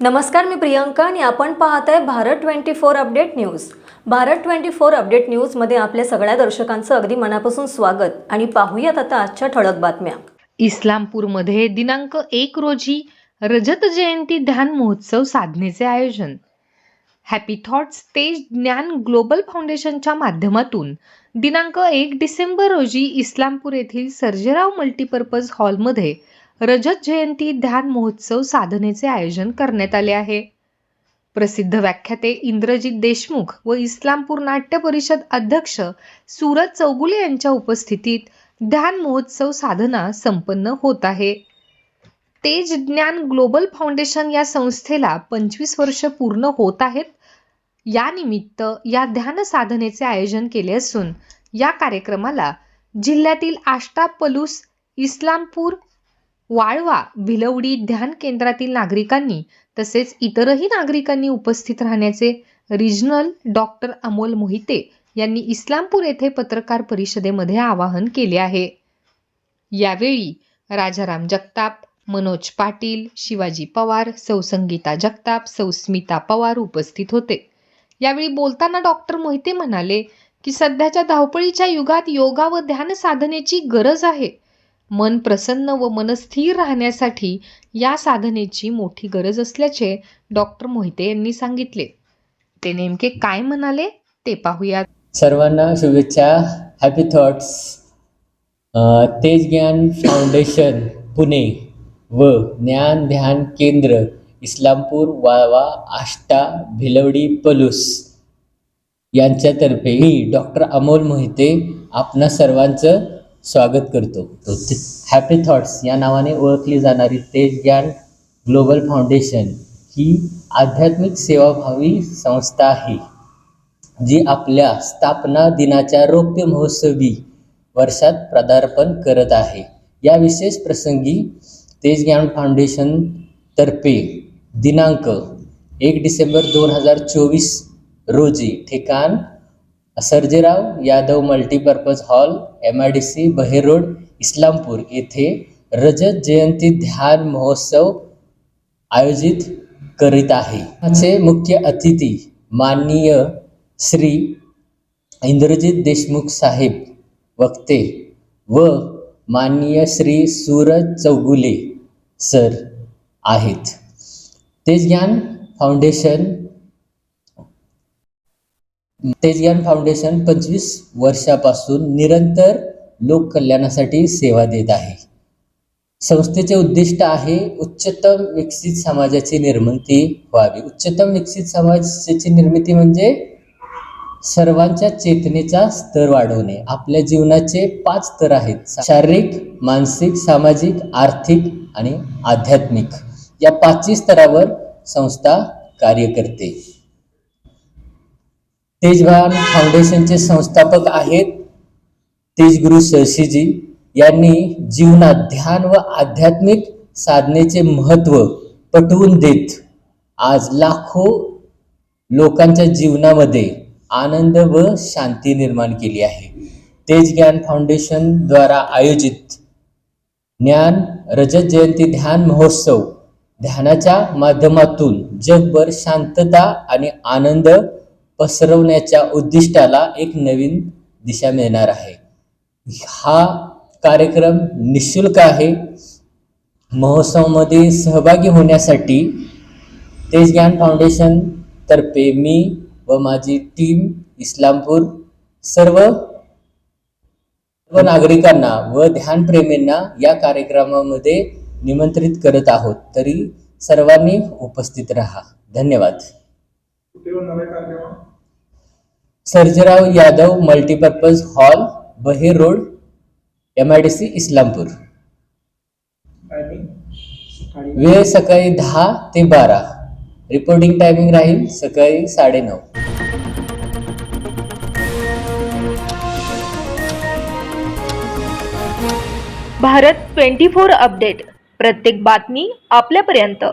नमस्कार मी प्रियंका आणि आपण पाहत आहे Bharat twenty four update news. Bharat twenty four update न्यूजमध्ये आपल्या सगळ्या दर्शकांचं अगदी मनापासून स्वागत आणि पाहूयात आता आजच्या ठळक बातम्या. इस्लामपूरमध्ये दिनांक एक रोजी रजत जयंती ध्यान महोत्सव साधनेचे आयोजन. हॅपी थॉट्स तेज ज्ञान ग्लोबल फाउंडेशनच्या माध्यमातून दिनांक एक डिसेंबर रोजी इस्लामपूर येथील सर्जेराव मल्टीपर्पज हॉलमध्ये रजत जयंती ध्यान महोत्सव साधनेचे आयोजन करण्यात आले आहे. प्रसिद्ध व्याख्याते इंद्रजित देशमुख व इस्लामपूर नाट्य परिषद अध्यक्ष सूरज चौगुले यांच्या उपस्थितीत ध्यान महोत्सव साधना संपन्न होत आहे. तेज ज्ञान ग्लोबल फाउंडेशन या संस्थेला पंचवीस वर्ष पूर्ण होत आहेत. या निमित्त या ध्यान साधनेचे आयोजन केले असून या कार्यक्रमाला जिल्ह्यातील आष्टा पलूस इस्लामपूर वाळवा भिलवडी ध्यान केंद्रातील नागरिकांनी तसेच इतरही नागरिकांनी उपस्थित राहण्याचे रिजनल डॉक्टर अमोल मोहिते यांनी इस्लामपूर येथे पत्रकार परिषदेमध्ये आवाहन केले आहे. यावेळी राजाराम जगताप मनोज पाटील शिवाजी पवार सौसंगीता जगताप सौस्मिता पवार उपस्थित होते. यावेळी बोलताना डॉक्टर मोहिते म्हणाले की सध्याच्या धावपळीच्या युगात योगा व ध्यान साधनेची गरज आहे. मन प्रसन्न व मनस्थिर राहण्यासाठी या साधनेची मोठी गरज असल्याचे डॉक्टर मोहिते यांनी सांगितले. ते नेमके काय म्हणाले ते पाहूयात. सर्वांना शुभेच्छा. हॅपी थॉट्स तेज ज्ञान फाउंडेशन पुणे व ज्ञान ध्यान केंद्र इस्लामपूर वाळवा आष्टा भिलवडी पलूस यांच्यातर्फे मी डॉक्टर अमोल मोहिते आपणा सर्वांचं स्वागत करतो. हॅपी थॉट्स या नावाने ओळखली जाणारी तेज ज्ञान ग्लोबल फाउंडेशन ही आध्यात्मिक सेवाभावी संस्था आहे जी आपल्या स्थापना दिनाच्या रौप्य महोत्सवी वर्षात पदार्पण करत आहे. या विशेष प्रसंगी तेज ज्ञान फाउंडेशन तर्फे दिनांक एक डिसेंबर दोन हजार चोवीस रोजी ठिकाण Sarjerao Yadav multipurpose hall M I D C Baher road Islampur येथे रजत जयंती ध्यान महोत्सव आयोजित करीत आहे. त्याचे मुख्य अतिथी माननीय श्री इंद्रजित देशमुख साहेब वक्ते व माननीय श्री सूरज चौगुले सर आहेत. तेजज्ञान फाउंडेशन तेजज्ञान फाउंडेशन पंचवीस वर्षापासून निरंतर लोककल्याणासाठी सेवा देत आहे. संस्थेचे उद्दिष्ट आहे उच्चतम विकसित समाजाची निर्मिती व्हावी. उच्चतम विकसित समाजाची निर्मिती म्हणजे सर्वांच्या चेतनेचा स्तर वाढवणे. आपल्या जीवनाचे पाच स्तर आहेत. शारीरिक मानसिक सामाजिक आर्थिक आणि आध्यात्मिक. या पाचही स्तरावर संस्था कार्य करते. तेजभान फाउंडेशनचे संस्थापक आहेत तेजगुरु सरशीजी यांनी जीवनात ध्यान व आध्यात्मिक साधनेचे महत्त्व पटवून देत आज लाखो लोकांच्या जीवनामध्ये आनंद व शांती निर्माण केली आहे. तेज ज्ञान फाउंडेशनद्वारा आयोजित ज्ञान रजत जयंती ध्यान महोत्सव ध्यानाच्या माध्यमातून जगभर शांतता आणि आनंद पसरवण्याच्या उद्दिष्टाला एक नवीन दिशा मिळणार आहे. हा कार्यक्रम निशुल्क आहे. महोत्सवामध्ये सहभागी होण्यासाठी तेज ज्ञान फाउंडेशन तर्फे मी व माझी टीम इस्लामपूर सर्व सर्व नागरिकांना व ध्यानप्रेमींना या कार्यक्रमामध्ये निमंत्रित करत आहोत. तरी सर्वांनी उपस्थित राहा. धन्यवाद कुठे होणार आहे कार्यक्रम Sarjerao Yadav multipurpose hall Baher road M I D C Islampur. वेळ सकाळी दहा ते बारा. रिपोर्टिंग टायमिंग राहील सकाळी साडेनऊ भारत ट्वेंटी फोर अपडेट. प्रत्येक बातमी आपल्यापर्यंत.